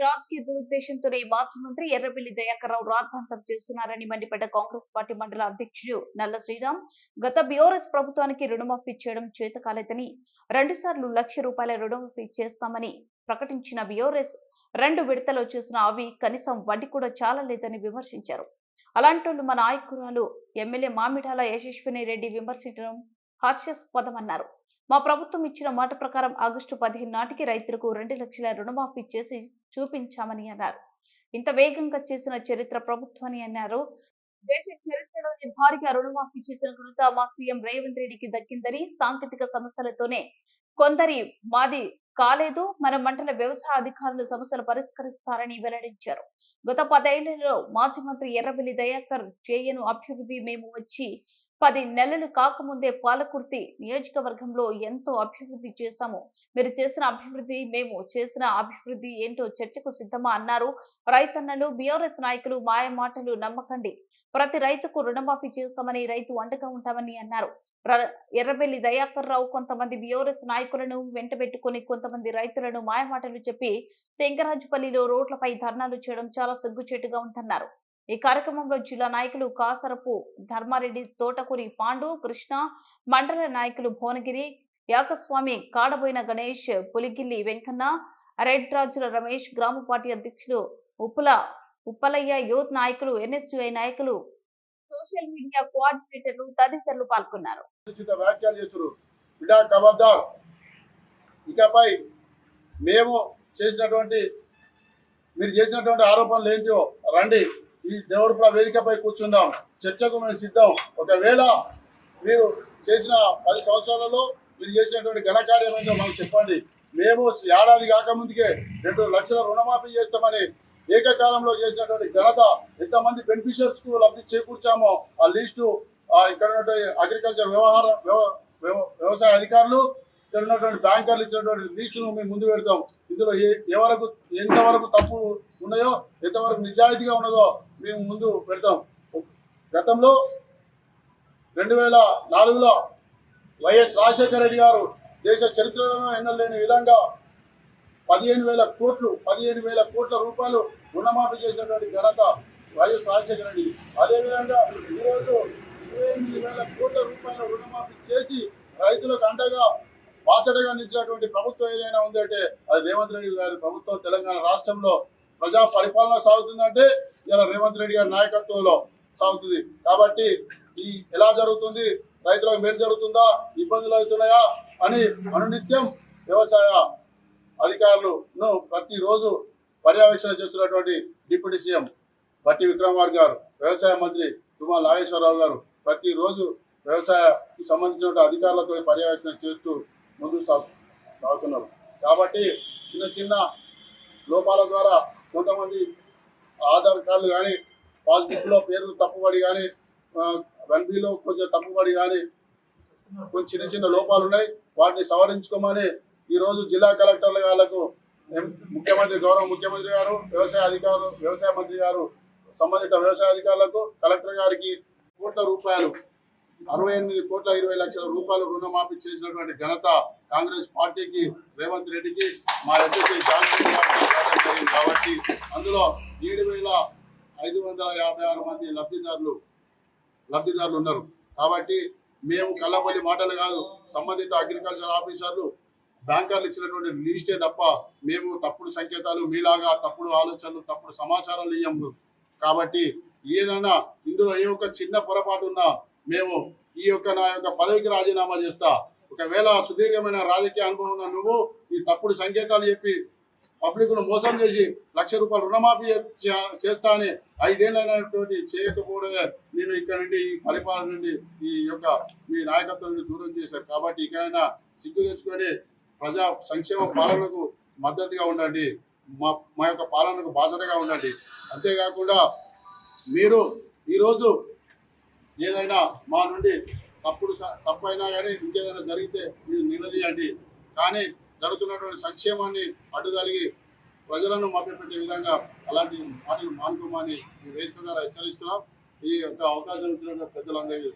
రాజకీయ దురుద్దేశంతోనే మాజీ మంత్రి ఎర్రబెల్లి దయాకర్రావు రాద్ధాంతం చేస్తున్నారని మండిపడ్డ కాంగ్రెస్ పార్టీ మండల అధ్యక్షుడు నల్ల శ్రీరామ్ గత బీఆర్ఎస్ ప్రభుత్వానికి రుణమాఫీ చేయడం చేత కాలేదని రెండుసార్లు లక్ష రూపాయల రుణమాఫీ చేస్తామని ప్రకటించిన బీఆర్ఎస్ రెండు విడతలో చేసిన అవి కనీసం వడ్డీ కూడా చాలలేదని విమర్శించారు. అలాంటోళ్ళు మన నాయకురాలు ఎమ్మెల్యే మామిడాల యశస్విని రెడ్డి విమర్శించడం హర్షాస్పదమన్నారు మా ప్రభుత్వం ఇచ్చిన మాట ప్రకారం ఆగస్టు పదిహేను నాటికి రైతులకు రెండు లక్షల రుణమాఫీ చేసి చూపించామని అన్నారు. ఇంత వేగంగా చేసిన చరిత్ర ప్రభుత్వాన్ని అన్నారు. దేశ చరిత్రలోని భారీగా రుణమాఫీ చేసిన ఘనత మా సీఎం రేవంత్ రెడ్డికి దక్కిందని సాంకేతిక సమస్యలతోనే కొందరి మాది కాలేదు మన మంటల వ్యవసాయ అధికారులు సమస్యలు పరిష్కరిస్తారని వెల్లడించారు. గత పదేళ్ళలో మాజీ మంత్రి ఎర్రబెల్లి దయాకర్ చేయను అభివృద్ధి మేము వచ్చి పది నెలలు కాకముందే పాలకుర్తి నియోజకవర్గంలో ఎంతో అభివృద్ధి చేశాము. మీరు చేసిన అభివృద్ధి మేము చేసిన అభివృద్ధి ఏంటో చర్చకు సిద్ధమా అన్నారు. రైతన్నలు బీఆర్ఎస్ నాయకులు మాయ మాటలు నమ్మకండి. ప్రతి రైతుకు రుణమాఫీ చేస్తామని రైతు అండగా ఉంటామని అన్నారు. ఎర్రబెల్లి దయాకర్ రావు కొంతమంది బీఆర్ఎస్ నాయకులను వెంటబెట్టుకుని కొంతమంది రైతులను మాయమాటలు చెప్పి శంకరాజుపల్లిలో రోడ్లపై ధర్నాలు చేయడం చాలా సిగ్గుచేటుగా ఉందన్నారు. ఈ కార్యక్రమంలో జిల్లా నాయకులు కాసరపు ధర్మారెడ్డి తోటకూరి పాండు కృష్ణ మండల నాయకులు భువనగిరి యాకస్వామి కాడబోయిన గణేష్ పులిగిల్లి వెంకన్న రెడ్ రాజుల రమేష్ గ్రామ పార్టీ అధ్యక్షులు ఉప్పుల ఉప్పలయ్య యూత్ నాయకులు ఎన్ఎస్యుఐ నాయకులు సోషల్ మీడియా కోఆర్డినేటర్లు తదితరులు పాల్గొన్నారు. ఇకపై మేము చేసినటువంటి మీరు చేసినటువంటి ఆరోపణలు ఏంటో రండి. ఈ దేవరపుల వేదికపై కూర్చుందాం. చర్చకు మేము సిద్ధం. ఒకవేళ మీరు చేసిన పది సంవత్సరాలలో మీరు చేసినటువంటి ఘనకార్యం ఏంటో మాకు చెప్పండి. మేము ఏడాది కాకముందుకే రెండు లక్షల రుణమాఫీ చేస్తామని ఏకకాలంలో చేసినటువంటి ఘనత ఎంతమంది బెనిఫిషియర్స్కు లబ్ధి చేకూర్చామో ఆ లిస్టు ఇక్కడ ఉన్నటువంటి అగ్రికల్చర్ వ్యవహార వ్యవ- వ్యవసాయ అధికారులు ఇక్కడ ఉన్నటువంటి బ్యాంకర్లు ఇచ్చినటువంటి లిస్టును మేము ముందు పెడతాం. ఇందులో ఏ ఏ వరకు ఎంతవరకు తప్పు ఉన్నాయో ఎంతవరకు నిజాయితీగా ఉన్నదో మేము ముందు పెడతాం. గతంలో రెండు వేల నాలుగులో వైఎస్ రాజశేఖర రెడ్డి గారు దేశ చరిత్రలో ఎన్నలేని విధంగా పదిహేను వేల కోట్లు పదిహేను వేల కోట్ల రూపాయలు రుణమాఫీ చేసినటువంటి ఘనత వైఎస్ రాజశేఖర రెడ్డి. అదేవిధంగా ఈరోజు ఇరవై ఎనిమిది వేల కోట్ల రూపాయల రుణమాఫీ చేసి రైతులకు అండగా బాసటగా నిలిచినటువంటి ప్రభుత్వం ఏదైనా ఉందంటే అది రేవంత్ రెడ్డి గారి ప్రభుత్వం తెలంగాణ రాష్ట్రంలో ప్రజా పరిపాలన సాగుతుందంటే ఇలా రేవంత్ రెడ్డి గారి నాయకత్వంలో సాగుతుంది. కాబట్టి ఈ ఎలా జరుగుతుంది? రైతులకు మేలు జరుగుతుందా? ఇబ్బందులు అవుతున్నాయా? అని అనునిత్యం వ్యవసాయ అధికారులను ప్రతిరోజు పర్యవేక్షణ చేస్తున్నటువంటి డిప్యూటీ సీఎం బట్టి విక్రమార్ గారు వ్యవసాయ మంత్రి తుమ్మా నాగేశ్వరరావు గారు ప్రతిరోజు వ్యవసాయకి సంబంధించిన అధికారులతో పర్యవేక్షణ చేస్తూ ముందుకు సాగు సాగుతున్నారు. కాబట్టి చిన్న చిన్న లోపాల ద్వారా కొంతమంది ఆధార్ కార్డులు కానీ పాస్బుక్లో పేర్లు తప్పుబడి కానీ వన్ కొంచెం తప్పుబడి కానీ కొంచెం చిన్న చిన్న లోపాలు ఉన్నాయి. వాటిని సవరించుకోమని ఈరోజు జిల్లా కలెక్టర్ల గారికి ముఖ్యమంత్రి గౌరవ ముఖ్యమంత్రి గారు వ్యవసాయ అధికారులు వ్యవసాయ మంత్రి గారు సంబంధిత వ్యవసాయ అధికారులకు కలెక్టర్ గారికి కోట్ల రూపాయలు అరవై ఎనిమిది కోట్ల ఇరవై లక్షల రూపాయలు రుణమాఫీ చేసినటువంటి ఘనత కాంగ్రెస్ పార్టీకి రేవంత్ రెడ్డికి మా ఎస్ఎస్సీ జరిగింది కాబట్టి అందులో ఏడు వేల ఐదు వందల యాభై ఆరు మంది లబ్ధిదారులు లబ్ధిదారులు ఉన్నారు. కాబట్టి మేము కళ్ళబొల్లి మాటలు కాదు సంబంధిత అగ్రికల్చర్ ఆఫీసర్లు బ్యాంకర్లు ఇచ్చినటువంటి లిస్టే తప్ప మేము తప్పుడు సంకేతాలు మీలాగా తప్పుడు ఆలోచనలు తప్పుడు సమాచారాలు ఇయ్యము కాబట్టి ఏదైనా ఇందులో ఏ ఒక్క చిన్న పొరపాటు ఉన్నా మేము ఈ యొక్క నా యొక్క పదవికి రాజీనామా చేస్తా. ఒకవేళ సుదీర్ఘమైన రాజకీయ అనుభవం ఉన్న నువ్వు ఈ తప్పుడు సంకేతాలు చెప్పి పబ్లిక్ను మోసం చేసి లక్ష రూపాయలు రుణమాఫీ చే- చేస్తా అని ఐదేళ్ళైనటువంటి చేయకపోవడమే నేను ఇక్కడ నుండి ఈ పరిపాలన నుండి ఈ యొక్క మీ నాయకత్వం నుండి దూరం చేశారు. కాబట్టి ఇకైనా సిగ్గు తెచ్చుకొని ప్రజా సంక్షేమ పాలనకు మద్దతుగా ఉండండి. మా మా యొక్క పాలనకు బాసటగా ఉండండి. అంతేకాకుండా మీరు ఈరోజు ఏదైనా మా నుండి తప్పుడు స- కానీ ఇంకేదైనా జరిగితే మీరు నిలదీయండి. కానీ జరుగుతున్నటువంటి సంక్షేమాన్ని అడ్డుదలిగి ప్రజలను మభ్యపెట్టే విధంగా అలాంటి మాటలు మానుకోమని ఈ వేదిక ద్వారా హెచ్చరిస్తున్నాం. ఈ యొక్క అవకాశం ఇచ్చినటువంటి పెద్దలందరికీ